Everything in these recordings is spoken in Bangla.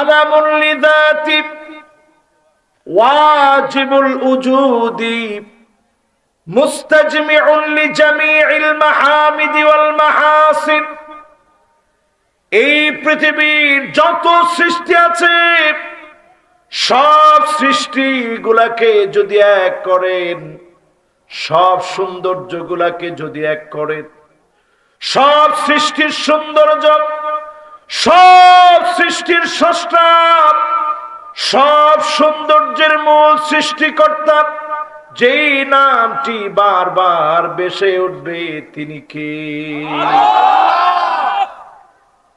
আলামুল লিযাতি, ওয়াজিবুল উজুদি, মুস্তাজমিউন লিজামিইল মাহামিদি ওয়াল মাহাসিন। এই পৃথিবীর যত সৃষ্টি আছে, সব সৃষ্টিগুলাকে যদি এক করেন, সব সৌন্দর্যগুলাকে যদি এক করেন, সব সৃষ্টির সৌন্দর্য সব সৃষ্টির স্রষ্টা, সব সৌন্দর্যের মূল সৃষ্টিকর্তা, যেই নামটি বারবার বেসে উঠবে তিনি কে?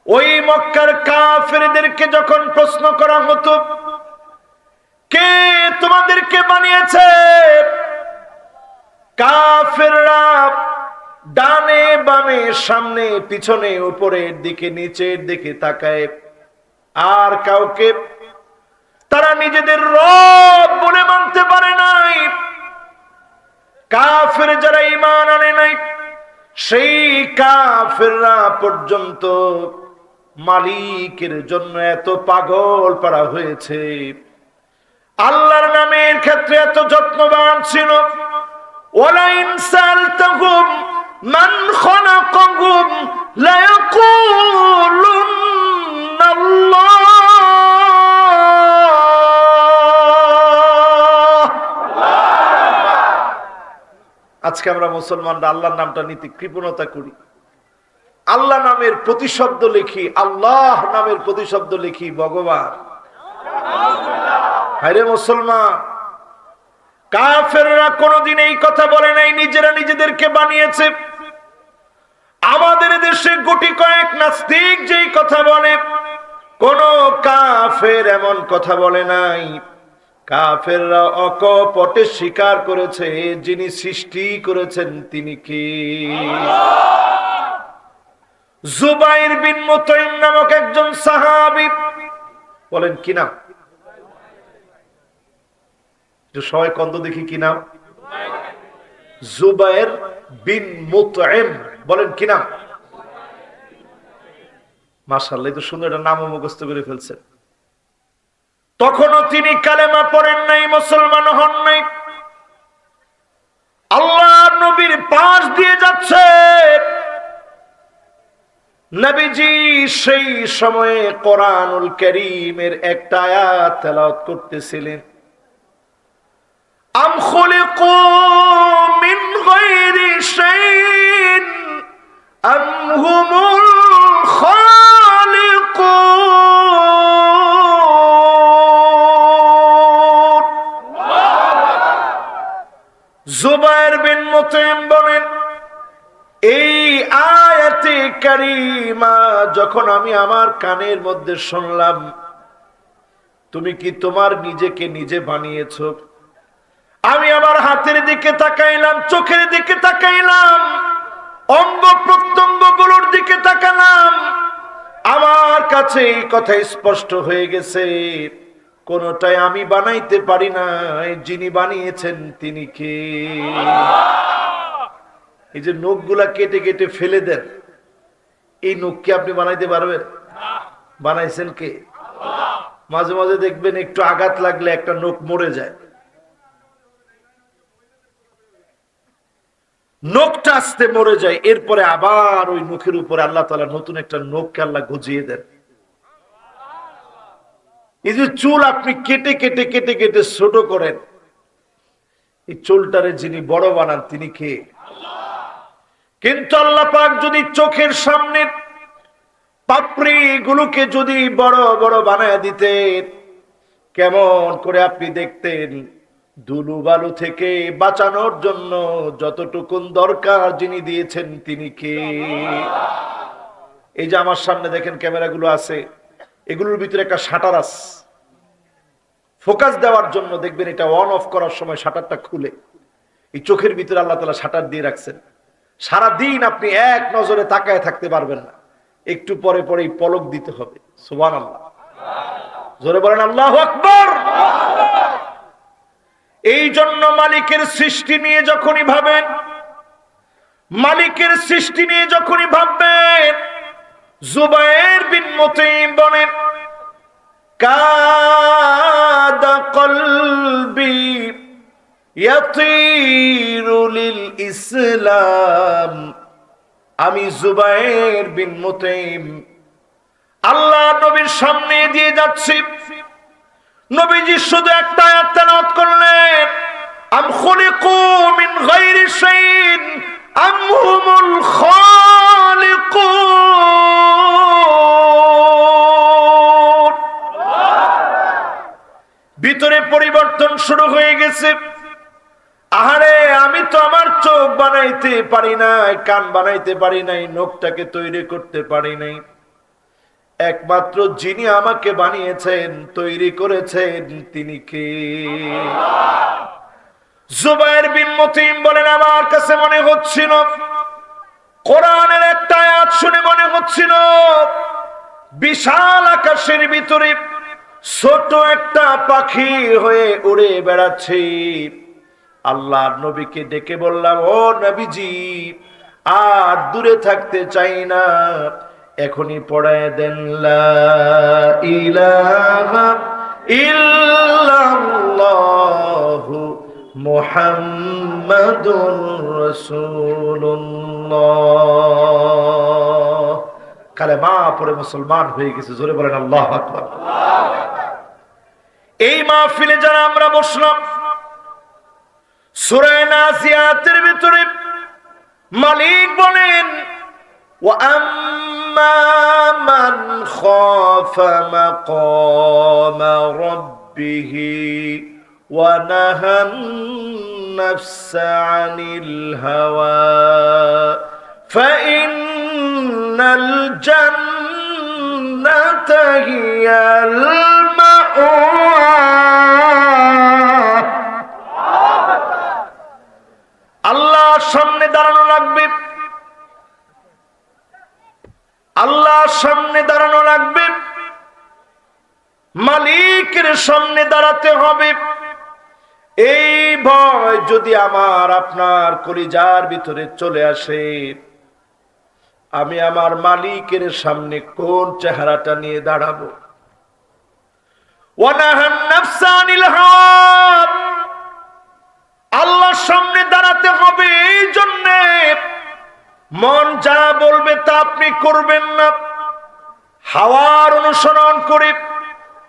ওই মক্কার কাফেরদেরকে যখন প্রশ্ন করা হতো, কে তোমাদেরকে বানিয়েছে? কাফেররা ডানে, বামে, সামনে, পিছনে উপরের দিকে, নিচের দিকে তাকায়। আর কাউকে তারা নিজেদের রব বলে মানতে পারে নাই। কাফের যারা ইমান আনে নাই, সেই কাফেররা পর্যন্ত মালিকের জন্য এত পাগল পারা হয়েছে। আল্লাহর নামের ক্ষেত্রে এত যত্নবান ছিল। ওয়ালাইন সালতাহুম মান আজকে আমরা মুসলমানরা আল্লাহর নামটা নিতে কৃপণতা করি। আল্লাহ নামের প্রতিশব্দ লিখি, আল্লাহ নামের প্রতিশব্দ লিখি, ভগবান। হায়রে মুসলমান, কাফেররা কোনোদিন এই কথা বলে নাই, নিজেরা নিজেদেরকে বানিয়েছে। আমাদের দেশে গুটি কয়েক নাস্তিক যেই কথা বলে, কোন কাফের এমন কথা বলে নাই। কাফেররা অকপটে স্বীকার করেছে, যিনি সৃষ্টি করেছেন তিনি কি? জুবাইর বিন মুতাইম নামক একজন সাহাবী বলেন, কি নাম? সবাই কন্দ দেখি, কি নাম? জুবাইর বিন মুতাইম বলেন, কি নাম? মাশাআল্লাহ তো সুন্দর একটা নামও মুখস্থ করে ফেলছেন। তখনও তিনি কালেমা পড়েন নাই, মুসলমান হন নাই। আল্লাহ নবীর পাশ দিয়ে যাচ্ছে। নবীজি সেই সময়ে কোরআনুল করিমের একটা আয়াত তেলাওয়াত করতেছিলেন। আম খুলিকু মিন গায়রি শাইইন, আম হুমুল বলেন, এই আয়াতে কারিমা যখন আমি আমার কানের মধ্যে শুনলাম, তুমি কি তোমার নিজেকে নিজে বানিয়েছ? আমি আমার হাতের দিকে তাকাইলাম, চোখের দিকে তাকাইলাম, অঙ্গ প্রত্যঙ্গগুলোর দিকে তাকালাম। আমার কাছে এই কথা স্পষ্ট হয়ে গেছে। কোনটাই আমি বানাইতে পারি না যিনি বানিয়েছেন তিনি কে? এই যে নখগুলা কেটে কেটে ফেলে দেন, এই নখকে আপনি বানাইতে পারবেন? বানাইছেন কে? মাঝে মাঝে দেখবেন একটু আঘাত লাগলে একটা নখ মরে যায়। নখটা আসতে মরে যায়, এরপরে আবার ওই নখের উপরে আল্লাহ তালা নতুন একটা নখকে আল্লাহ গজিয়ে দেন। এই যে চুল আপনি কেটে কেটে কেটে কেটে ছোট করেন, এই চুলটারে যিনি বড় বানান তিনি কে? কিন্তু আল্লাহ পাক যদি চোখের সামনে পাপড়ি গুলোকে যদি বড় বড় বানায় দিতেন, কেমন করে আপনি দেখতেন? দুলু বালু থেকে বাঁচানোর জন্য যতটুকুন দরকার যিনি দিয়েছেন তিনি কে? এই যে আমার সামনে দেখেন ক্যামেরাগুলো আছে। এগুলোর ভিতরে একটা শাটার আছে। ফোকাস দেওয়ার জন্য দেখবেন এটা অন অফ করার সময় শাটারটা খুলে। এই চোখের ভিতরে আল্লাহ তালা শাটার দিয়ে রাখছেন। সারা দিন আপনি এক নজরে তাকায় থাকতে পারবেন না। একটু পরে পরে পলক দিতে হবে। সুবান আল্লাহ জোরে বলেন, আল্লাহ আকবর! এই জন্য মালিকের সৃষ্টি নিয়ে যখনই ভাবেন, মালিকের সৃষ্টি নিয়ে যখনই ভাববেন জুবায়ের বিন মুতিম বলেন, কাদা কলবি ইয়াতিরুল ইসলাম। আমি জুবায়ের বিন মুতিম। আল্লাহ নবীর সামনে দিয়ে যাচ্ছি। নবীজি শুধু একটা আয়াত নাত করলেন, আমি খুলিকু মিন গায়রি শাইইন, আম হুমুল ভিতরে পরিবর্তন শুরু হয়ে গেছে। আহারে, আমি তো আমার চোখ বানাইতে পারি নাই, কান বানাইতে পারি নাই, নখটাকে তৈরি করতে পারি নাই। একমাত্র যিনি আমাকে বানিয়েছেন, তৈরি করেছেন তিনি কে? জুবাইর বিন মতিম বলেন, আমার কাছে মনে হচ্ছিল কোরআনের একটা আয়াত শুনে মনে হচ্ছিল, বিশাল আকাশের ভিতরে ছোট একটা পাখি হয়ে উড়ে বেড়াচ্ছে। আল্লাহ নবীকে ডেকে বললাম, ও নবীজি, আর দূরে থাকতে চাই না, এখনই পড়ায় দেন, লা ইলাহা ইল্লাল্লাহু মুহাম্মাদুর রাসূলুল্লাহ কালেমা পড়ে মুসলমান হয়ে গেছে জোরে বলেন আল্লাহু আকবার এই মাহফিলে যারা আমরা বসলাম সূরা নাজিয়াতের ভিতরে মালিক বলেন وأما من خاف مقام ربه ونهى النفس عن الهوى فإن الجنة هي المأوى আল্লাহ সামনে দাঁড়ানো লাগবে আল্লাহ সামনে দাঁড়ানো লাগবে মালিকের সামনে দাঁড়াতে হবে এই ভয় যদি আমার আপনার কলিজার ভিতরে চলে আসে, আমি আমার মালিকের সামনে কোন চেহারাটা নিয়ে দাঁড়াবো? আল্লাহর সামনে দাঁড়াতে হবে এই জন্যে। মন যা বলবে তা আপনি করবেন না। হাওয়ার অনুসরণ করে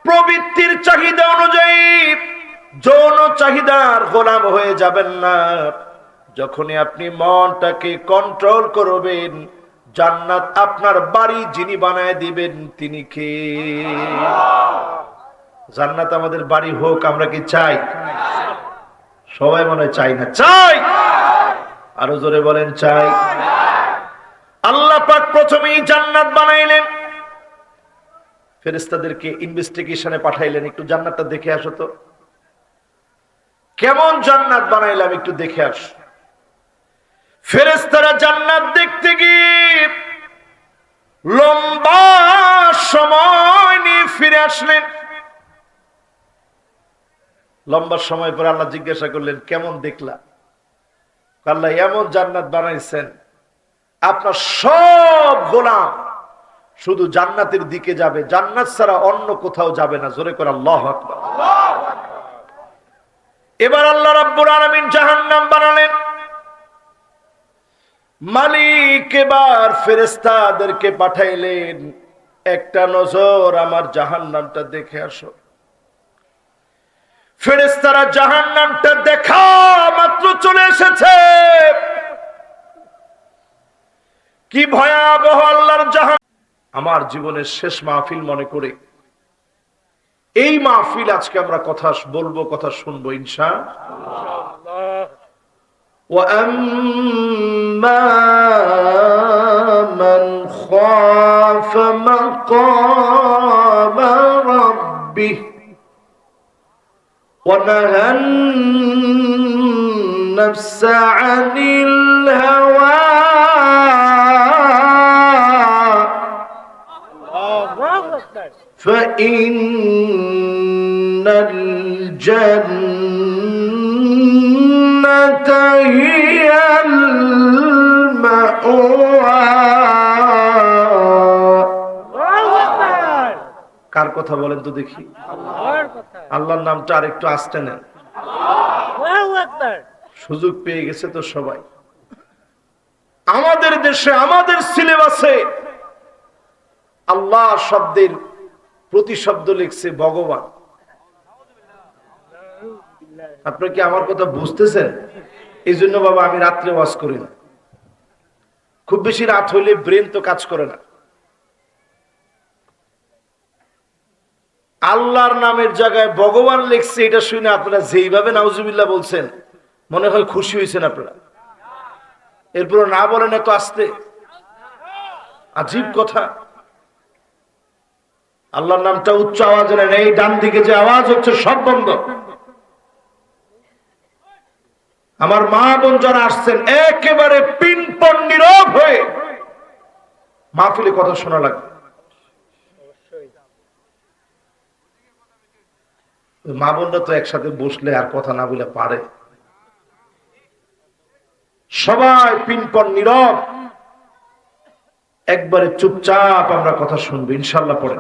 প্রবৃত্তির চাহিদা অনুযায়ী যৌন চাহিদার গোলাম হয়ে যাবেন না। যখনই আপনি মনটাকে কন্ট্রোল করবেন, জান্নাত আপনার বাড়ি যিনি বানায় দিবেন তিনি কে? জান্নাত আমাদের বাড়ি হোক, আমরা কি চাই? সবাই মনে চাই না। চাই! আরও জোরে বলেন, চাই। আল্লাহ পাক প্রথমেই জান্নাত বানাইলেন। ফেরেস্তাদেরকে ইনভেস্টিগেশনে পাঠাইলেন। একটু জান্নাতটা দেখে আসো তো। কেমন জান্নাত বানাইলাম একটু দেখে আস। ফেরেস্তারা জান্নাত দেখতে গিয়ে লম্বা সময় নিয়ে ফিরে আসলেন। লম্বা সময় পরে আল্লাহ জিজ্ঞাসা করলেন, কেমন দেখলা? আল্লাহ, এমন জান্নাত বানাইছেন, আপনার সব গোলাম শুধু জান্নাতের দিকে যাবে, জান্নাত ছাড়া অন্য কোথাও যাবে না। জোরে করে আল্লাহ আকবার। এবার আল্লাহ রাব্বুল আলামিন জাহান্নাম বানালেন। মালিক এবার ফেরেস্তাদেরকে পাঠাইলেন, একটা নজর আমার জাহান্নামটা দেখে আসো। ফেরেস্তারা জাহান নামটা দেখা মাত্র চলে এসেছে। কি ভয়াবহ আল্লাহর জাহান আমার জীবনের শেষ মাহফিল মনে করে এই মাহফিল আজকে আমরা কথা বলবো কথা শুনবো ইনশা وأما من خاف مقام ربه ونهى النفس عن الهوى فإن الجنة هي المأوى কার কথা বলেন তো দেখি আল্লাহর নামটা আর একটু আসতে নেন সুযোগ পেয়ে গেছে তো সবাই আমাদের দেশে আমাদের সিলেবাসে আল্লাহ শব্দের প্রতিশব্দ লিখছে ভগবান আপনার কি আমার কথা বুঝতেছেন? এই জন্য বাবা, আমি রাত্রে ওয়াজ করি না। খুব বেশি রাত হইলে ব্রেন তো কাজ করে না। আল্লাহর নামের জায়গায় ভগবান লিখছে, এটা শুনে আপনারা যেইভাবে নাউজুবিল্লাহ বলছেন, মনে হয় খুশি হয়েছেন আপনারা। এরপর না বলেন এত আসতে। আজীব কথা। আল্লাহর নামটা উচ্চ আওয়াজ নেন এই ডান দিকে যে আওয়াজ হচ্ছে সব বন্ধ। আমার মা বোন যারা আসছেন, একেবারে পিনপন নীরব হয়ে মাহফিলে কথা শোনা লাগবে। মা বোনরা তো একসাথে বসলে আর কথা না বলে পারে। সবাই পিনপন নীরব। একবারে চুপচাপ আমরা কথা শুনব, ইনশাল্লাহ পড়ে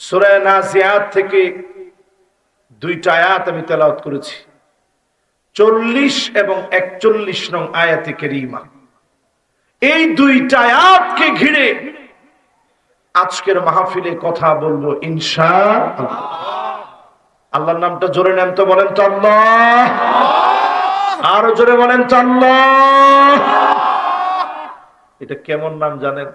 সুরায় নাজিয়াত থেকে দুইটা আয়াত আমি তেলাওয়াত করেছি। চল্লিশ এবং একচল্লিশ নং আয়াতে কেরিমা। এই দুইটা আয়াতকে ঘিরে আজকের মাহফিলে কথা বলব ইনশা আল্লাহর নামটা জোরে নেন তো বলেন তো আল্লাহ। আরও জোরে বলেন তো আল্লাহ। এটা কেমন নাম জানেন?